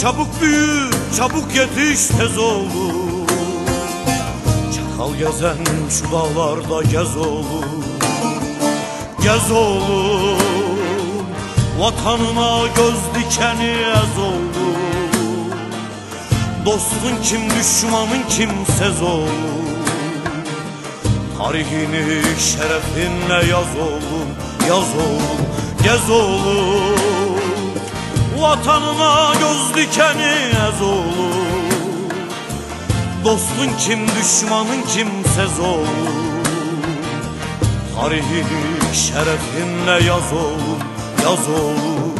Çabuk büyü, çabuk yetiş tez oğlum Çakal gezen şu dağlarda gez oğlum Gez oğlum Vatanına göz dikeni ez oğlum Dostun kim düşmanın kimsez oğlum Tarihini şerefinle yaz oğlum Yaz oğlum, gez oğlum Vatanına göz dikeni ez oğlum Dostun kim düşmanın kimsez oğlum Tarihini şerefinle yaz oğlum Yaz oğlum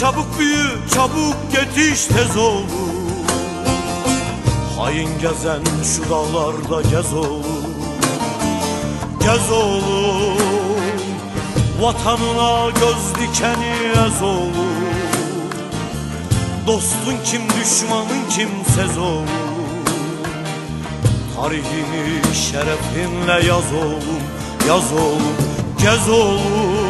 Çabuk büyü, çabuk yetiş tez oğlum Hain gezen şu dağlarda gez oğlum Gez oğlum Vatanına göz dikeni ez oğlum Dostun kim düşmanın kimsez oğlum Tarihini şerefinle yaz oğlum Yaz oğlum, gez oğlum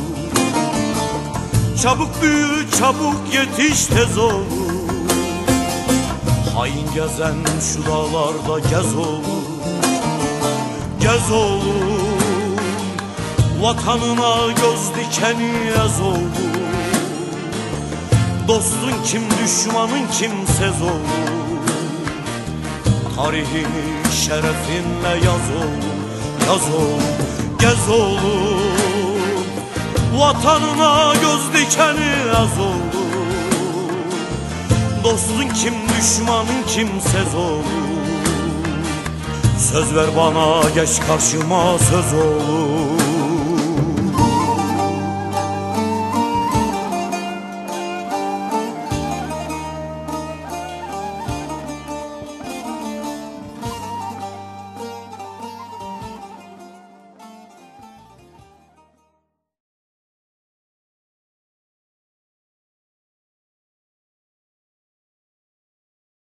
Çabuk büyü çabuk yetiş tez oğlum Hain gezen şu dağlarda gez oğlum Gez oğlum. Vatanına göz dikeni ez oğlum. Dostun kim düşmanın kimsez oğlum Tarihini şerefinle yaz oğlum Yaz oğlum gez oğlum Vatanına göz dikeni az oğlum Dostun kim düşmanın kimsez oğlum Söz ver bana geç karşıma söz oğlum